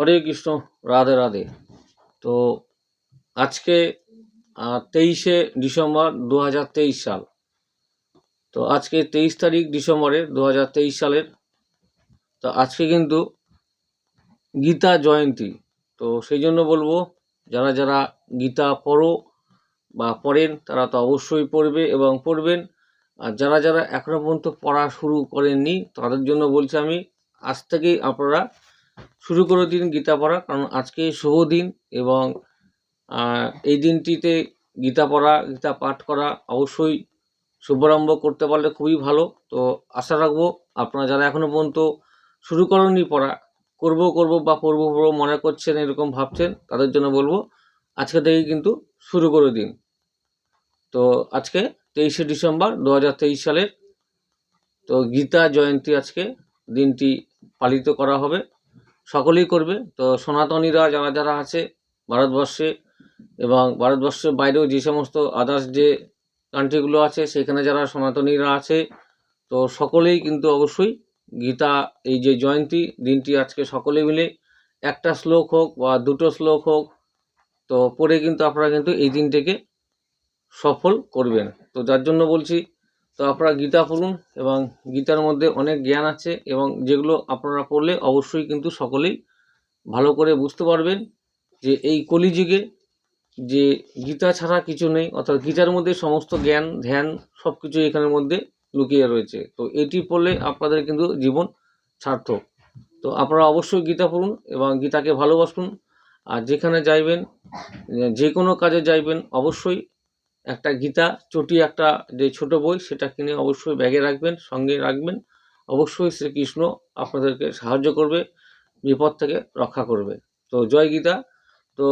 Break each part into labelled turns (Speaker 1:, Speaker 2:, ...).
Speaker 1: হরে কৃষ্ণ, রাধে রাধে। তো আজকে তেইশে ডিসেম্বর দু হাজার তেইশ সাল। তো আজকে তেইশ তারিখ ডিসেম্বরের দু হাজার তেইশ সালের, তো আজকে কিন্তু গীতা জয়ন্তী। তো সেই জন্য বলব, যারা যারা গীতা পড়ো বা পড়েন, তারা তো অবশ্যই পড়বে এবং পড়বেন। আর যারা যারা এখনও পর্যন্ত পড়া শুরু করেননি, তাদের জন্য বলছি আমি, আজ থেকেই আপনারা শুরু করে দিন গীতা পড়া, কারণ আজকে শুভ দিন এবং এই দিনটিতে গীতা পড়া, গীতা পাঠ করা অবশ্যই শুভারম্ভ করতে পারলে খুবই ভালো। তো আশা রাখব আপনারা যারা এখনও পর্যন্ত শুরু করেননি পড়া, করব করব বা পড়ব পড়ব মনে করছেন, এরকম ভাবছেন, তাদের জন্য বলব আজকে থেকেই কিন্তু শুরু করে দিন। তো আজকে তেইশে ডিসেম্বর দু হাজার তেইশ সালের, তো গীতা জয়ন্তী আজকে দিনটি পালিত করা হবে। সকলেই করবে। তো সনাতনীরা যারা যারা আছে ভারতবর্ষে এবং ভারতবর্ষের বাইরেও যে সমস্ত আদার্স যে কান্ট্রিগুলো আছে, সেখানে যারা সনাতনীরা আছে, তো সকলেই কিন্তু অবশ্যই গীতা, এই যে জয়ন্তী দিনটি আজকে সকলে মিলে একটা শ্লোক হোক বা দুটো শ্লোক হোক, তো পরে কিন্তু আপনারা কিন্তু এই দিনটিকে সফল করবেন। তো যার জন্য বলছি তো আপনারা গীতা পড়ুন এবং গীতার মধ্যে অনেক জ্ঞান আছে এবং যেগুলো আপনারা পড়লে অবশ্যই কিন্তু সকলেই ভালো করে বুঝতে পারবেন যে এই কলিযুগে যে গীতা ছাড়া কিছু নেই, অর্থাৎ গীতার মধ্যে সমস্ত জ্ঞান, ধ্যান সব কিছু এখানের মধ্যে লুকিয়ে রয়েছে। তো এটি পড়লে আপনাদের কিন্তু জীবন সার্থক। তো আপনারা অবশ্যই গীতা পড়ুন এবং গীতাকে ভালোবাসুন। আর যেখানে যাইবেন, যে কোনো কাজে যাইবেন, অবশ্যই একটা গীতা, চটি, একটা যে ছোট বই, সেটা কিনে অবশ্যই ব্যাগে রাখবেন, সঙ্গে রাখবেন। অবশ্যই শ্রীকৃষ্ণ আপনাদেরকে সাহায্য করবে, বিপদ থেকে রক্ষা করবে। তো জয় গীতা। তো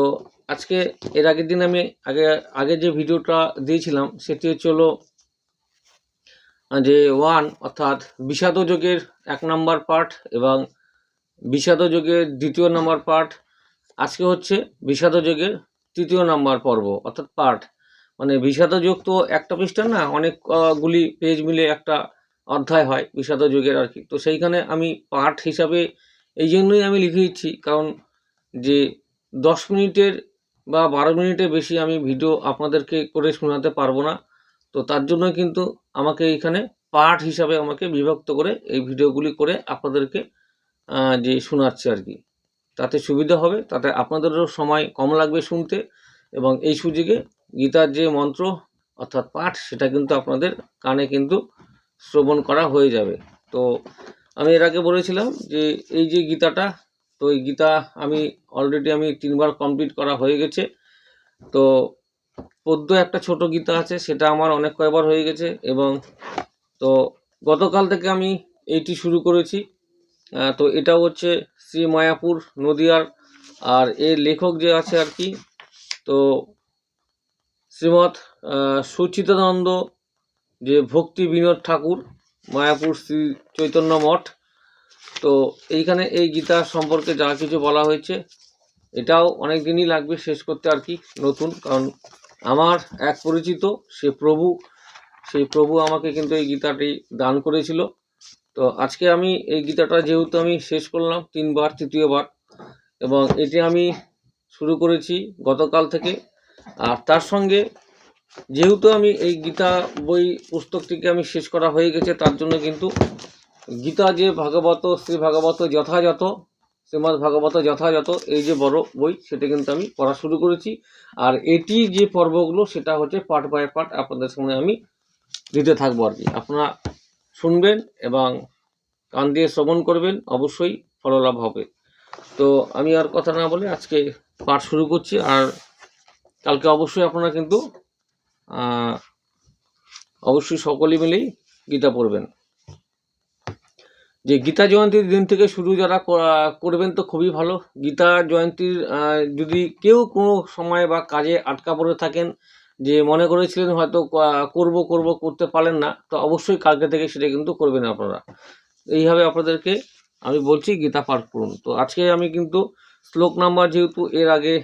Speaker 1: আজকে, এর আগের দিন আমি আগে আগে যে ভিডিওটা দিয়েছিলাম, সেটি হচ্ছে হলো, যে ওয়ান, অর্থাৎ বিষাদ যোগের এক নম্বর পার্ট এবং বিষাদ যোগের দ্বিতীয় নম্বর পার্ট আজকে হচ্ছে বিষাদ যোগের তৃতীয় নম্বর পর্ব, অর্থাৎ পার্ট মানে বিষাদ যোগ তো একটা পৃষ্ঠা না অনেকগুলি পেজ মিলে একটা অধ্যায় হয় বিষাদ যোগের আর কি। তো সেইখানে আমি পাঠ হিসাবে এই জন্যই আমি লিখে দিচ্ছি, কারণ যে দশ মিনিটের বা বারো মিনিটের বেশি আমি ভিডিও আপনাদেরকে করে শোনাতে পারব না। তো তার জন্য কিন্তু আমাকে এইখানে পাঠ হিসাবে আমাকে বিভক্ত করে এই ভিডিওগুলি করে আপনাদেরকে যে শোনাচ্ছে আর কি। তাতে সুবিধা হবে, তাতে আপনাদেরও সময় কম লাগবে শুনতে এবং এই সুযোগে গীতার যে মন্ত্র অর্থাৎ পাঠ, সেটা কিন্তু আপনাদের কানে কিন্তু শ্রবণ করা হয়ে যাবে। তো আমি এর আগে বলেছিলাম যে এই যে গীতাটা, তো এই গীতা আমি অলরেডি আমি তিনবার কমপ্লিট করা হয়ে গেছে। তো পদ্য একটা ছোট গীতা আছে, সেটা আমার অনেক কয়বার হয়ে গেছে এবং তো গতকাল থেকে আমি এইটি শুরু করেছি। তো এটাও হচ্ছে শ্রী মায়াপুর নদিয়ার, আর এর লেখক যে আছে আর কি, তো শ্রীমৎ সুচিতানন্দ যে ভক্তি বিনোদ ঠাকুর, মায়াপুর শ্রী চৈতন্য মঠ। তো এইখানে এই গীতা সম্পর্কে যা কিছু বলা হয়েছে, এটাও অনেক দিনই লাগবে শেষ করতে আর কি, নতুন। কারণ আমার এক পরিচিত, সে প্রভু, সেই প্রভু আমাকে কিন্তু এই গীতাটি দান করেছিল। তো আজকে আমি এই গীতাটা যেহেতু আমি শেষ করলাম, তিনবার, তৃতীয়বার, এবং এটি আমি শুরু করেছি গতকাল থেকে। আর তার সঙ্গে যেহেতু আমি এই গীতা বই পুস্তকটিকে আমি শেষ করা হয়ে গেছে, তার জন্য কিন্তু গীতা যে ভাগবত শ্রী ভাগবত যথাযথ শ্রীমৎ ভাগবত যথাযথ, এই যে বড় বই, সেটা কিন্তু আমি পড়া শুরু করেছি। আর এটি যে পর্বগুলো, সেটা হচ্ছে পার্ট বাই পার্ট আপনাদের সামনে আমি দিতে থাকব আর কি। আপনারা শুনবেন এবং কান দিয়ে শ্রবণ করবেন, অবশ্যই ফললাভ হবে। তো আমি আর কথা না বলে আজকে পাঠ শুরু করছি। আর কালকে অবশ্যই আপনারা কিন্তু অবশ্যই সকলে মিলেই গীতা পড়বেন। যে গীতা জয়ন্তীর দিন থেকে শুরু যারা করবেন তো খুবই ভালো। গীতা জয়ন্তীর যদি কেউ কোনো সময় বা কাজে আটকা পড়ে থাকেন, যে মনে করেছিলেন হয়তো করব করব করতে পারেন না, তো অবশ্যই কালকে থেকে সেটা কিন্তু করবেন আপনারা। এইভাবে আপনাদেরকে আমি বলছি গীতা পাঠ করুন। তো আজকে আমি কিন্তু শ্লোক নাম্বার যেহেতু এর আগে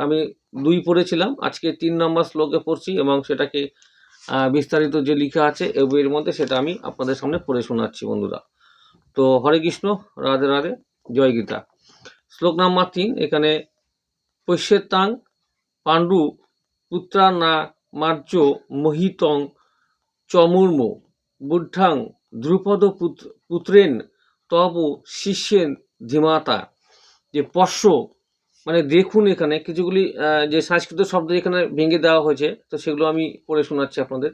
Speaker 1: আমি দুই পড়েছিলাম, আজকে তিন নম্বর শ্লোকে পড়ছি এবং সেটাকে বিস্তারিত যে লিখা আছে বইয়ের মধ্যে সেটা আমি আপনাদের সামনে পড়ে শোনাচ্ছি বন্ধুরা। তো হরে কৃষ্ণ, রাধে রাধে, জয় গীতা। শ্লোক নাম্বার তিন, এখানে পৈশ্যেতাং পাণ্ডু পুত্রা না মার্য মহিতং চমুর্ম বুদ্ধাং দ্রুপদ পুত্র- পুত্রেন তব শিষ্যেন ধীমাতা। যে পশ্য মানে দেখুন এখানে কিছুগুলি যে সংস্কৃত শব্দ এখানে ভেঙে দেওয়া হয়েছে, তো সেগুলো আমি পড়ে শোনাচ্ছি আপনাদের।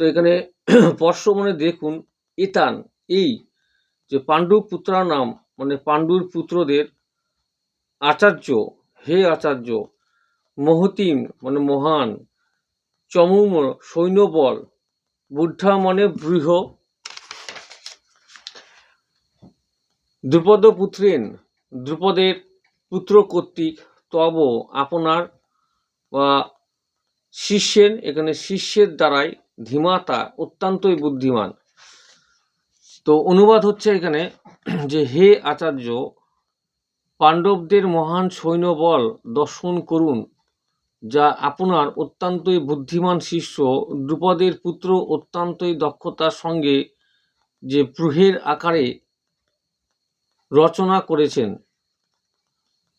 Speaker 1: তো এখানে পশ্য মানে দেখুন, এতান, এই যে পাণ্ডু পুত্রা নাম মানে পাণ্ডুর পুত্রদের আচার্য, হে আচার্য, মহতিম মানে মহান, চমুম, সৈন্যবল, বুদ্ধা মানে বৃহ দ্রুপদ পুত্রেন দ্রুপদের পুত্র কর্তৃক তব আপনার বা শিষ্যের, এখানে শিষ্যের দ্বারাই ধীমাতা অত্যন্তই বুদ্ধিমান। তো অনুবাদ হচ্ছে এখানে যে হে আচার্য, পাণ্ডবদের মহান সৈন্যবল দর্শন করুন, যা আপনার অত্যন্তই বুদ্ধিমান শিষ্য, দ্রুপদের পুত্র অত্যন্তই দক্ষতার সঙ্গে যে প্রহের আকারে রচনা করেছেন।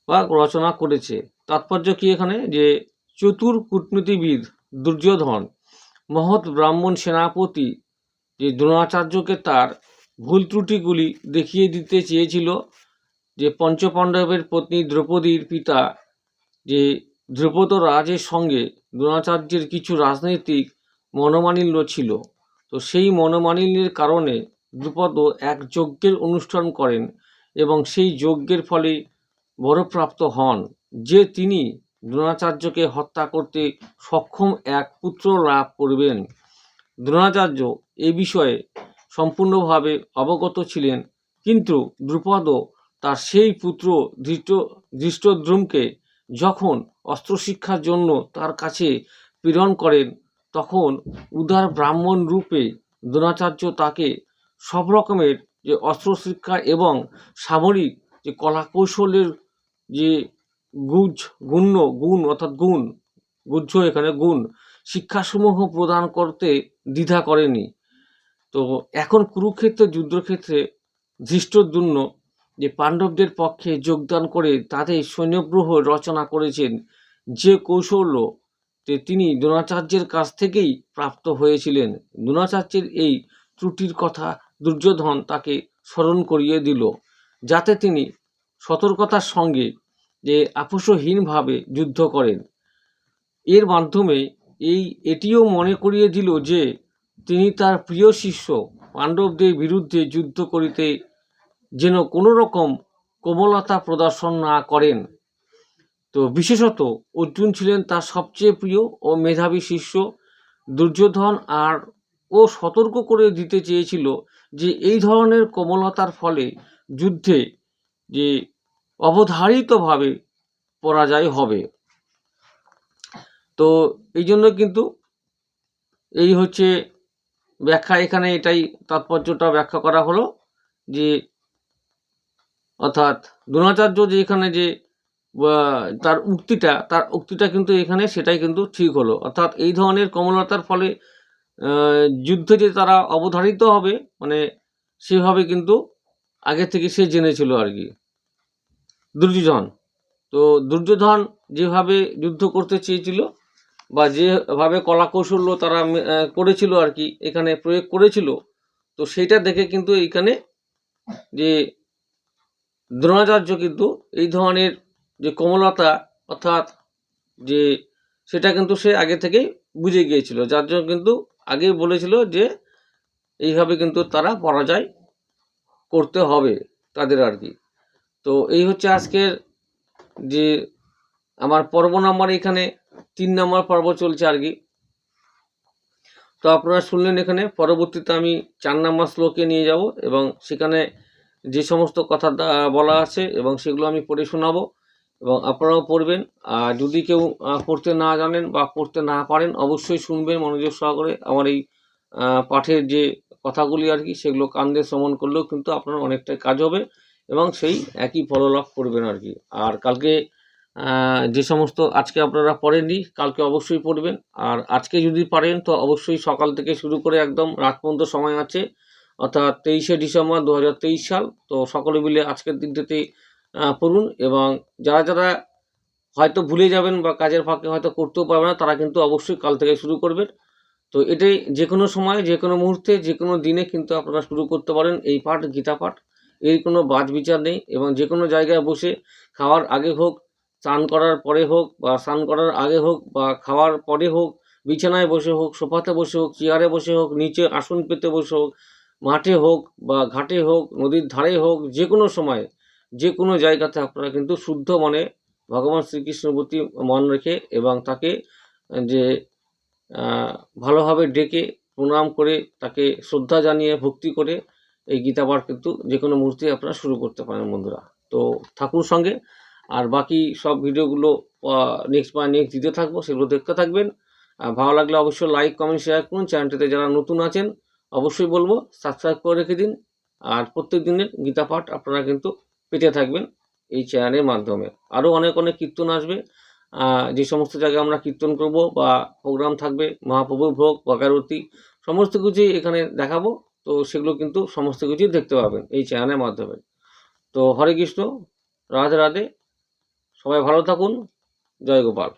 Speaker 1: বা রচনা করেছে। তাৎপর্য কি এখানে? যে চতুর কূটনীতিবিদ দুর্যোধন, মহৎ ব্রাহ্মণ সেনাপতি যে দ্রোণাচার্যকে তার ভুল ত্রুটিগুলি দেখিয়ে দিতে চেয়েছিল, যে পঞ্চপাণ্ডবের পত্নী দ্রৌপদীর পিতা যে দ্রুপদ রাজের সঙ্গে দ্রোণাচার্যের কিছু রাজনৈতিক মনোমালিন্য ছিল, তো সেই মনোমালিন্যের কারণে দ্রুপদ এক যজ্ঞের অনুষ্ঠান করেন এবং সেই যজ্ঞের ফলে বরপ্রাপ্ত হন, যে তিনি দ্রোণাচার্যকে হত্যা করতে সক্ষম এক পুত্র লাভ করবেন। দ্রোণাচার্য এ বিষয়ে সম্পূর্ণভাবে অবগত ছিলেন, কিন্তু দ্রুপদ তার সেই পুত্র ধৃষ্ট, ধৃষ্টদ্রুমকে যখন অস্ত্রশিক্ষার জন্য তার কাছে প্রেরণ করেন, তখন উদার ব্রাহ্মণ রূপে দ্রোণাচার্য তাকে সব রকমের যে অস্ত্রশিক্ষা এবং সামরিক যে কলা কৌশলের যে গুজ, গুণ্য, গুণ অর্থাৎ গুণ গুহ্য এখানে গুণ, শিক্ষাসমূহ প্রদান করতে দ্বিধা করেনি। তো এখন কুরুক্ষেত্রের যুদ্ধক্ষেত্রে ধৃষ্টদ্যুম্ন যে পাণ্ডবদের পক্ষে যোগদান করে তাদের সৈন্যব্যূহ রচনা করেছেন যে কৌশল্য যে তিনি দ্রোণাচার্যের কাছ থেকেই প্রাপ্ত হয়েছিলেন। দ্রোণাচার্যের এই ত্রুটির কথা দুর্যোধন তাকে স্মরণ করিয়ে দিল, যাতে তিনি সতর্কতার সঙ্গে যে আপোষহীনভাবে যুদ্ধ করেন। এর মাধ্যমে এই এটিও মনে করিয়ে দিল যে তিনি তার প্রিয় শিষ্য পাণ্ডবদের বিরুদ্ধে যুদ্ধ করিতে যেন কোনো রকম কোমলতা প্রদর্শন না করেন। তো বিশেষত অর্জুন ছিলেন তার সবচেয়ে প্রিয় ও মেধাবী শিষ্য। দুর্যোধন আর ও সতর্ক করে দিতে চেয়েছিল যে এই ধরনের কোমলতার ফলে যুদ্ধে যে অবধারিতভাবে পরাজয় হবে। তো এই জন্য কিন্তু এই হচ্ছে ব্যাখ্যা, এখানে এটাই তাৎপর্যটা ব্যাখ্যা করা হলো যে, অর্থাৎ দ্রোণাচার্য যে এখানে যে তার উক্তিটা তার উক্তিটা কিন্তু এখানে সেটাই কিন্তু ঠিক হলো। অর্থাৎ এই ধরনের কমলতার ফলে যুদ্ধে যে তারা অবধারিত হবে মানে সেভাবে কিন্তু আগে থেকে সে জেনেছিল আর কি। দুর্যোধন। তো দুর্যোধন যেভাবে যুদ্ধ করতে চেয়েছিল বা যেভাবে কলা কৌশল্য তারা করেছিল আর কি, এখানে প্রয়োগ করেছিল, তো সেটা দেখে কিন্তু এইখানে যে দ্রোণাচার্য কিন্তু এই ধরনের যে কোমলতা অর্থাৎ যে সেটা কিন্তু সে আগে থেকেই বুঝে গিয়েছিল। যার জন্য কিন্তু আগেই বলেছিল যে এইভাবে কিন্তু তারা পরাজয় করতে হবে তাদের আর কি। তো এই হচ্ছে আজকের যে আমার পর্ব নাম্বার, এখানে তিন নম্বর পর্ব চলছে আর কি। তো আপনারা শুনলেন এখানে, পরবর্তীতে আমি চার নম্বর শ্লোকে নিয়ে যাব এবং সেখানে যে সমস্ত কথা বলা আছে এবং সেগুলো আমি পড়ে শোনাবো এবং আপনারাও পড়বেন। আর যদি কেউ পড়তে না জানেন বা পড়তে না পারেন, অবশ্যই শুনবেন মনোযোগ সহকারে আমার এই পাঠের যে কথাগুলি আর কি, সেগুলো কান দিয়ে শ্রবণ করলেও কিন্তু আপনার অনেকটাই কাজ হবে। এবং সেই একই ফললাভ করবেন আর কি। আর কালকে যে সমস্ত আজকে আপনারা পড়েননি, কালকে অবশ্যই পড়বেন। আর আজকে যদি পারেন, তো অবশ্যই সকাল থেকে শুরু করে একদম রাত পর্যন্ত সময় আছে। অর্থাৎ তেইশে ডিসেম্বর দু হাজার তেইশ সাল। তো সকলে মিলে আজকের দিনটাতে পড়ুন এবং যারা যারা হয়তো ভুলে যাবেন বা কাজের ফাঁকে হয়তো করতেও পারবে না, তারা কিন্তু অবশ্যই কাল থেকে শুরু করবেন। তো এটাই যে কোনো সময় যে কোনো মুহূর্তে যে কোনো দিনে কিন্তু আপনারা শুরু করতে পারেন এই পাঠ, গীতা পাঠ। এর কোনো বাদ বিচার নেই এবং যে কোনো জায়গায় বসে খাওয়ার আগে হোক স্নান করার পরে হোক বা স্নান করার আগে হোক বা খাওয়ার পরে হোক, বিছানায় বসে হোক, সোফাতে বসে হোক, চেয়ারে বসে হোক, নিচে আসন পেতে বসে হোক, মাঠে হোক বা ঘাটে হোক, নদীর ধারে হোক, যে কোনো সময়, যে কোনো জায়গাতে আপনারা কিন্তু শুদ্ধ মনে ভগবান শ্রীকৃষ্ণের প্রতি মন রেখে এবং তাকে যে ভালোভাবে ডেকে প্রণাম করে, তাকে শ্রদ্ধা জানিয়ে, ভক্তি করে এই গীতা পাঠ কিন্তু যে কোনো মুহূর্তে আপনারা শুরু করতে পারেন বন্ধুরা। তো ঠাকুর সঙ্গে, আর বাকি সব ভিডিওগুলো নেক্সট বা নেক্সট দিতে থাকব, সেগুলো দেখতে থাকবেন। ভালো লাগলে অবশ্যই লাইক কমেন্ট শেয়ার করুন। চ্যানেলটিতে যারা নতুন আছেন, অবশ্যই বলব সাবস্ক্রাইব করে রেখে দিন। আর প্রত্যেক দিনের গীতা পাঠ আপনারা কিন্তু পেতে থাকবেন এই চ্যানেলের মাধ্যমে। আরও অনেক অনেক কীর্তন আসবে। যে সমস্ত জায়গায় আমরা কীর্তন করব বা প্রোগ্রাম থাকবে, মহাপ্রভুর ভোগ বকারতি সমস্ত কিছুই এখানে দেখাবো। তো সেগুলো কিন্তু সমস্ত কিছুই দেখতে পাবেন এই চ্যানেলের মাধ্যমে। তো হরে কৃষ্ণ, রাধে রাধে, সবাই ভালো থাকুন, জয় গোপাল।